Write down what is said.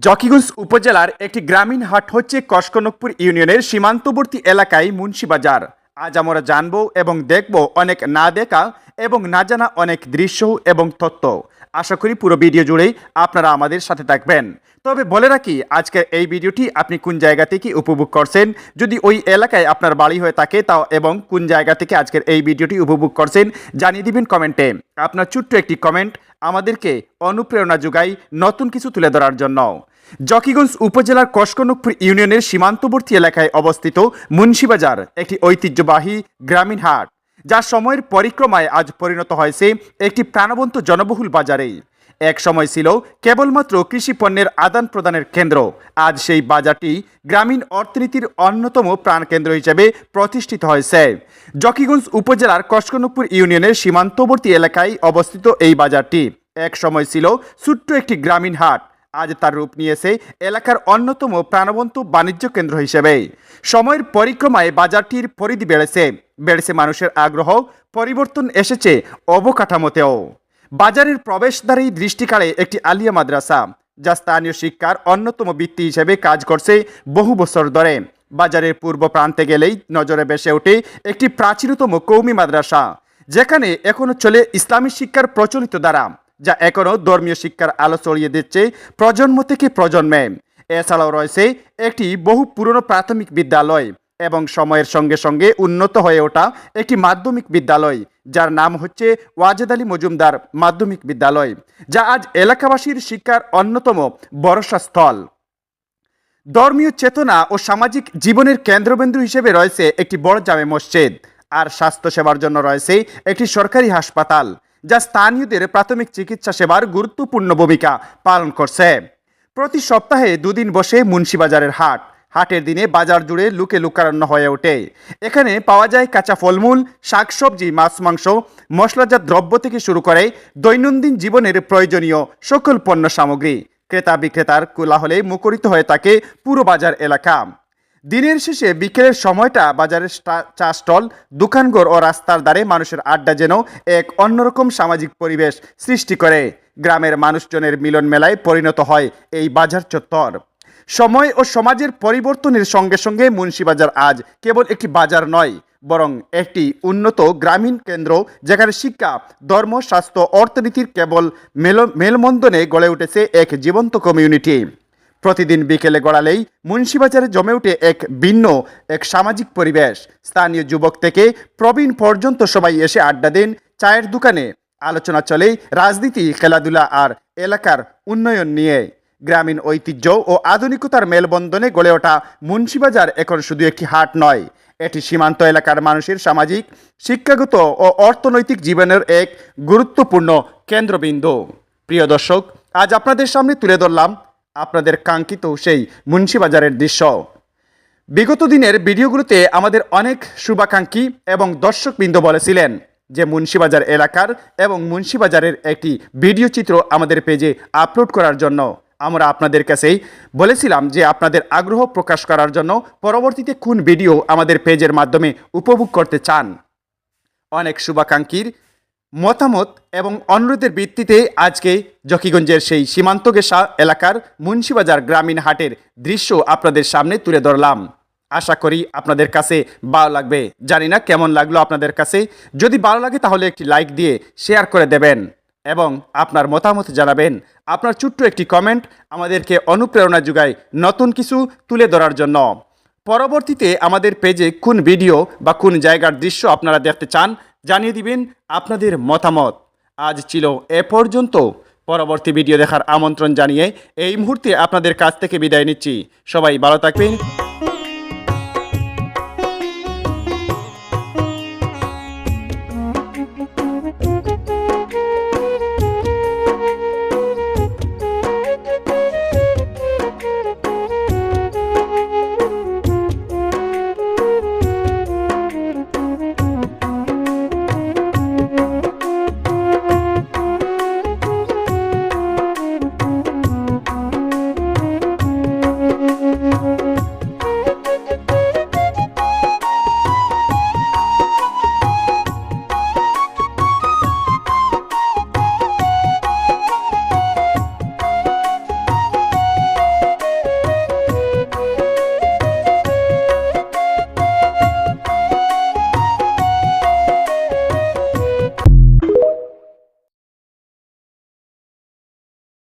জকিগঞ্জ উপজেলার একটি গ্রামীণ হাট হচ্ছে কসকনকপুর ইউনিয়নের সীমান্তবর্তী এলাকায় মুন্সিবাজার। আজ আমরা জানব এবং দেখব অনেক না দেখা এবং না জানা অনেক দৃশ্য এবং তথ্য। আশা করি পুরো ভিডিও জুড়েই আপনারা আমাদের সাথে থাকবেন। তবে বলে রাখি আজকের এই ভিডিওটি আপনি কোন জায়গা থেকে উপভোগ করছেন? যদি ওই এলাকায় আপনার বাড়ি হয়ে থাকে তাও এবং কোন জায়গা থেকে আজকের এই ভিডিওটি উপভোগ করছেন, জানিয়ে দিবেন কমেন্টে। আপনার ছোট্ট একটি কমেন্ট আমাদেরকে অনুপ্রেরণা যোগায় নতুন কিছু তুলে ধরার জন্য। জকিগঞ্জ উপজেলার কসকনকপুর ইউনিয়নের সীমান্তবর্তী এলাকায় অবস্থিত মুন্সিবাজার, একটি ঐতিহ্যবাহী গ্রামীণ হাট। যা সময়ের পরিক্রমায় আজ পরিণত হয়েছে একটি প্রাণবন্ত জনবহুল বাজারে এক সময় ছিল কেবলমাত্র কৃষি পণ্যের আদান প্রদানের কেন্দ্র। আজ সেই বাজারটি গ্রামীণ অর্থনীতির অন্যতম প্রাণকেন্দ্র হিসেবে প্রতিষ্ঠিত হয়েছে। জকিগঞ্জ উপজেলার কসকনকপুর ইউনিয়নের সীমান্তবর্তী এলাকায় অবস্থিত এই বাজারটি। এক সময় ছিল ছোট্ট একটি গ্রামীণ হাট। আজ তার রূপ নিয়েছে এলাকার অন্যতম প্রাণবন্ত বাণিজ্য কেন্দ্র হিসেবে। সময়ের পরিক্রমায় বাজারটির পরিধি বেড়েছে। বেড়েছে মানুষের আগ্রহ, পরিবর্তন এসেছে অবকাঠামোতেও। বাজারের প্রবেশদ্বারেই দৃষ্টিকালে একটি আলিয়া মাদ্রাসা, যা স্থানীয় শিক্ষার অন্যতম বৃত্তি হিসেবে কাজ করছে বহু বছর ধরে। বাজারের পূর্ব প্রান্তে গেলেই নজরে বেসে ওঠে একটি প্রাচীনতম কৌমি মাদ্রাসা, যেখানে এখনও চলে ইসলামী শিক্ষার প্রচলিত দ্বারা। যা এখনও ধর্মীয় শিক্ষার আলো ছড়িয়ে দিচ্ছে প্রজন্ম থেকে প্রজন্মে। এছাড়াও রয়েছে একটি বহু পুরনো প্রাথমিক বিদ্যালয় এবং সময়ের সঙ্গে সঙ্গে উন্নত হয়ে ওঠা একটি মাধ্যমিক বিদ্যালয়, যার নাম হচ্ছে ওয়াজেদ আলী মজুমদার মাধ্যমিক বিদ্যালয়, যা আজ এলাকাবাসীর শিক্ষার অন্যতম ভরসা স্থল। ধর্মীয় চেতনা ও সামাজিক জীবনের কেন্দ্রবিন্দু হিসেবে রয়েছে একটি বড় জামে মসজিদ, আর স্বাস্থ্যসেবার জন্য রয়েছে একটি সরকারি হাসপাতাল। যা স্থানীয়দের প্রাথমিক চিকিৎসা সেবার গুরুত্বপূর্ণ ভূমিকা পালন করছে। প্রতি সপ্তাহে দুদিন বসে মুন্সিবাজারের হাট। হাটের দিনে বাজার জুড়ে লুকে লুকারণ্য হয়ে ওঠে। এখানে পাওয়া যায় কাঁচা ফলমূল, শাকসবজি, মাছ, মাংস, মশলাজাত দ্রব্য থেকে শুরু করে দৈনন্দিন জীবনের প্রয়োজনীয় সকল পণ্য সামগ্রী। ক্রেতা বিক্রেতার কোলাহলে মুখরিত হয়ে থাকে পুরো বাজার এলাকা। দিনের শেষে বিকেলের সময়টা বাজারের চা স্টল, দোকানঘর ও রাস্তার ধারে মানুষের আড্ডা যেন এক অন্যরকম সামাজিক পরিবেশ সৃষ্টি করে। গ্রামের মানুষজনের মিলন মেলায় পরিণত হয় এই বাজার চত্বর। সময় ও সমাজের পরিবর্তনের সঙ্গে সঙ্গে মুন্সিবাজার আজ কেবল একটি বাজার নয়, বরং একটি উন্নত গ্রামীণ কেন্দ্র যেখানে শিক্ষা, ধর্ম, স্বাস্থ্য, অর্থনীতির কেবল মেল, মেলবন্ধনে গড়ে উঠেছে এক জীবন্ত কমিউনিটি। প্রতিদিন বিকেলে গড়ালেই মুন্সিবাজারে জমে ওঠে এক ভিন্ন, এক সামাজিক পরিবেশ। স্থানীয় যুবক থেকে প্রবীণ পর্যন্ত সবাই এসে আড্ডা দেন চায়ের দোকানে। আলোচনা চলে রাজনীতি, খেলাধুলা আর এলাকার উন্নয়ন নিয়ে। গ্রামীণ ঐতিহ্য ও আধুনিকতার মেলবন্ধনে গড়ে ওঠা মুন্সিবাজার এখন শুধু একটি হাট নয়। এটি সীমান্ত এলাকার মানুষের সামাজিক, শিক্ষাগত ও অর্থনৈতিক জীবনের এক গুরুত্বপূর্ণ কেন্দ্রবিন্দু। প্রিয় দর্শক, আজ আপনাদের সামনে তুলে ধরলাম আপনাদের কাঙ্ক্ষিত সেই মুন্সিবাজারের দৃশ্য। বিগত দিনের ভিডিওগুলোতে আমাদের অনেক শুভাকাঙ্ক্ষী এবং দর্শকবৃন্দ বলেছিলেন যে মুন্সিবাজার এলাকার এবং মুন্সিবাজারের একটি ভিডিও চিত্র আমাদের পেজে আপলোড করার জন্য আমরা আপনাদের কাছেই বলেছিলাম যে আপনাদের আগ্রহ প্রকাশ করার জন্য পরবর্তীতে কোন ভিডিও আমাদের পেজের মাধ্যমে উপভোগ করতে চান। অনেক শুভাকাঙ্ক্ষীর মতামত এবং অনুরোধের ভিত্তিতে আজকে জকিগঞ্জের সেই সীমান্ত গেসা এলাকার মুন্সিবাজার গ্রামীণ হাটের দৃশ্য আপনাদের সামনে তুলে ধরলাম। আশা করি আপনাদের কাছে ভালো লাগবে। জানি না কেমন লাগল আপনাদের কাছে। যদি ভালো লাগে তাহলে একটি লাইক দিয়ে শেয়ার করে দেবেন এবং আপনার মতামত জানাবেন। আপনার ছোট্ট একটি কমেন্ট আমাদেরকে অনুপ্রেরণা যোগায় নতুন কিছু তুলে ধরার জন্য। পরবর্তীতে আমাদের পেজে কোন ভিডিও বা কোন জায়গার দৃশ্য আপনারা দেখতে চান জানিয়ে দিবেন আপনাদের মতামত। আজ ছিল এ পর্যন্ত। পরবর্তী ভিডিও দেখার আমন্ত্রণ জানিয়ে এই মুহূর্তে আপনাদের কাছ থেকে বিদায় নিচ্ছি। সবাই ভালো থাকবেন।